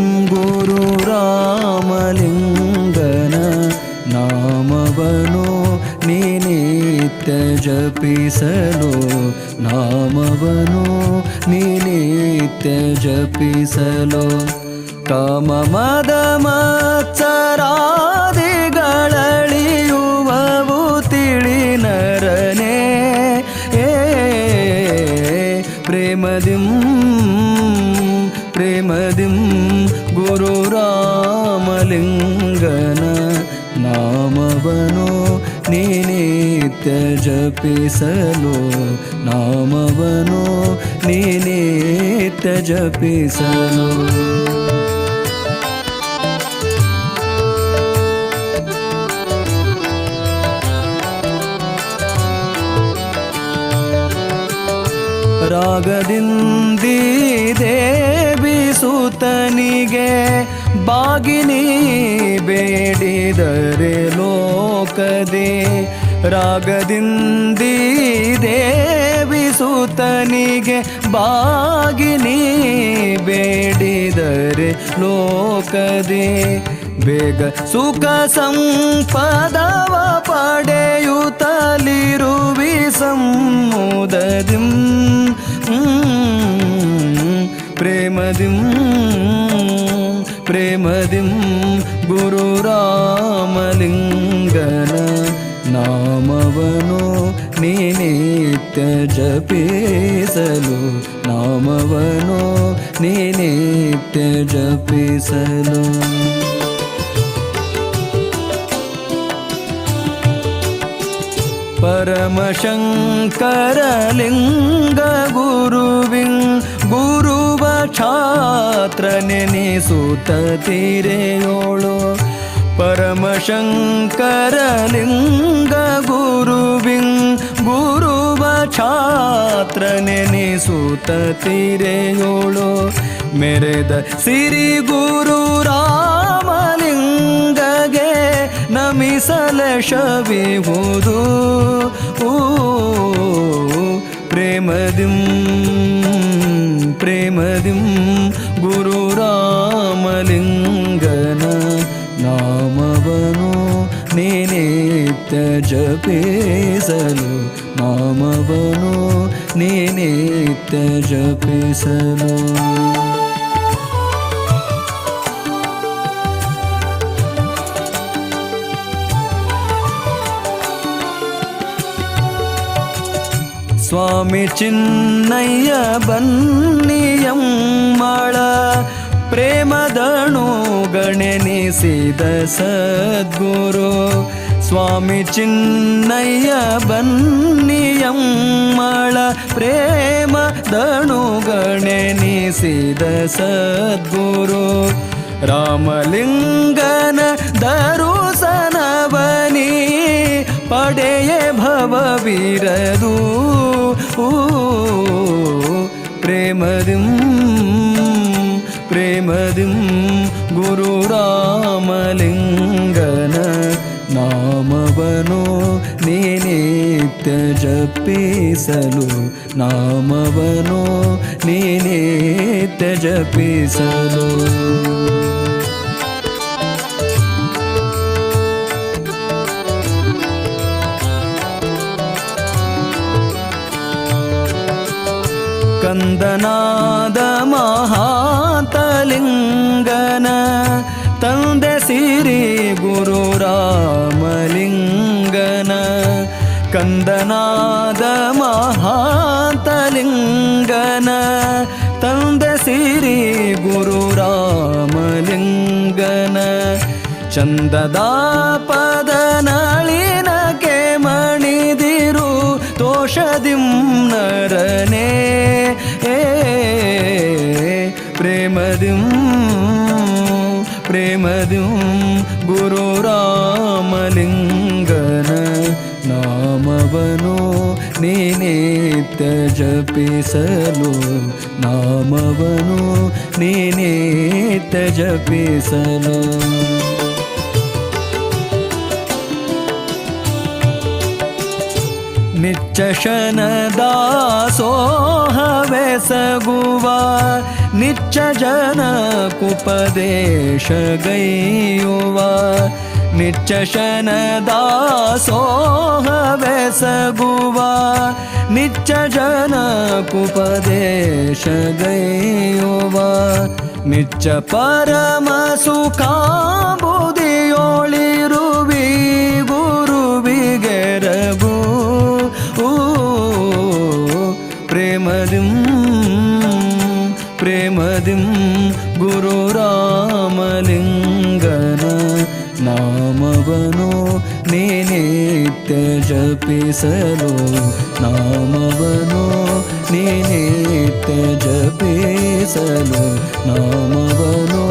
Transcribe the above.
ಪ್ರೇಮದಿಂ ಗುರು ರಾಮಲಿಂಗನ ನಾಮವನು ನೀನಿತ್ಯ ಜಪಿಸಲು ನಾಮವನು ನೀನಿತ್ಯ ಜಪಿಸಲು ಕಾಮ ಮದ ಮತ್ಸರಾದಿಗಳಳಿಯುವವು ತಿಳಿ ನರನೇ ಏ ಪ್ರೇಮದಿಂ ಪ್ರೇಮದಿಂ ನೀನಿತ್ಯ ಜಪಿಸಲು ನಾಮವನು. ನೀನಿತ್ಯ ಜಪಿಸಲು ರಾಗದಿಂದಿ ದೇವಿ ಸುತನಿಗೆ ಬಾಗಿನಿ ಬೇಡಿದರೆ ಲೋಕದೆ ರಾಗದಿಂದಿ ದೇವಿ ಸುತನಿಗೆ ಬಾಗಿನಿ ಬೇಡಿದರೆ ಲೋಕದೆ. ಬೇಗ ಸುಖ ಸಂಪದವ ಪಡೆಯುತ್ತಲಿರುವಿ ಸಮುದದಿಂ ಪ್ರೇಮದಿಂ ಪ್ರೇಮದಿಂ. ರಾಮಲಿಂಗನ ನಾಮವನು ನೀನಿತ್ಯ ಜಪಿಸಲು. ನಾಮವನು ನೀನಿತ್ಯ ಜಪಿಸಲು. ಪರಮಶಂಕರಲಿಂಗ ಗುರುವಿಂ ಗುರುವ ಛಾತ್ರ ನೆನೆಸುತ್ತ ತಿರೆಯೋಳು. ಪರಮಶಂಕರಲಿಂಗ ಗುರುವಿಂ ಗುರುವ ಛಾತ್ರ ನೆನೆಸುತ್ತ ತಿರೆಯೋಳು ಮೆರೆದ ಸಿರಿ ಗುರು ರಾಮಲಿಂಗಗೆ ನಮಿಸಲ ಶವಿಹುದು. ಪ್ರೇಮದಿಂ ಪ್ರೇಮದಿಂ. నామవను నేనేత్య జపేసలు నామవను నేనేత్య జపేసలు స్వామి చిన్నయ్య బన్న ಪ್ರೇಮದಣು ಗಣನಿಸಿದ ಸದ್ಗುರು. ಸ್ವಾಮಿ ಚಿನ್ನಯ್ಯ ಬನ್ನಿಯಮ್ಮಳ ಪ್ರೇಮದಣು ಗಣನಿಸಿದ ಸದ್ಗುರು. ರಾಮಲಿಂಗನ ದರುಸನವನಿ ಪಡೆಯ ಭವವಿರದು. ಪ್ರೇಮದಿಂ പ്രേമതിം ഗുരുരാമലിംഗന നാമവനോ നീനേത്യ ജപ്പീസലു നാമവനോ നീനേത്യ ജപ്പീസലു கந்தநாத மகாதலிங்கன தந்தை சிறி குரு ராமலிங்கன. கந்தநாத மகாதலிங்கன தந்தை சிறி குரு ராமலிங்கன. சந்ததா பத प्रेमदुं गुरुरामलिङ्गन नामो निज पीसलो नामवनो निनेतज पिसलो नित्यशन दासोः वे सबु नि जनकुपदेश गैयुवा गैवा निच्चन दासो वेसगुवा निच्च जन उपदेश गैवा निच्च परम मलिङ्गो नित्य जपि पीसलो नाम बनो नीनित्य जलो नाम बनो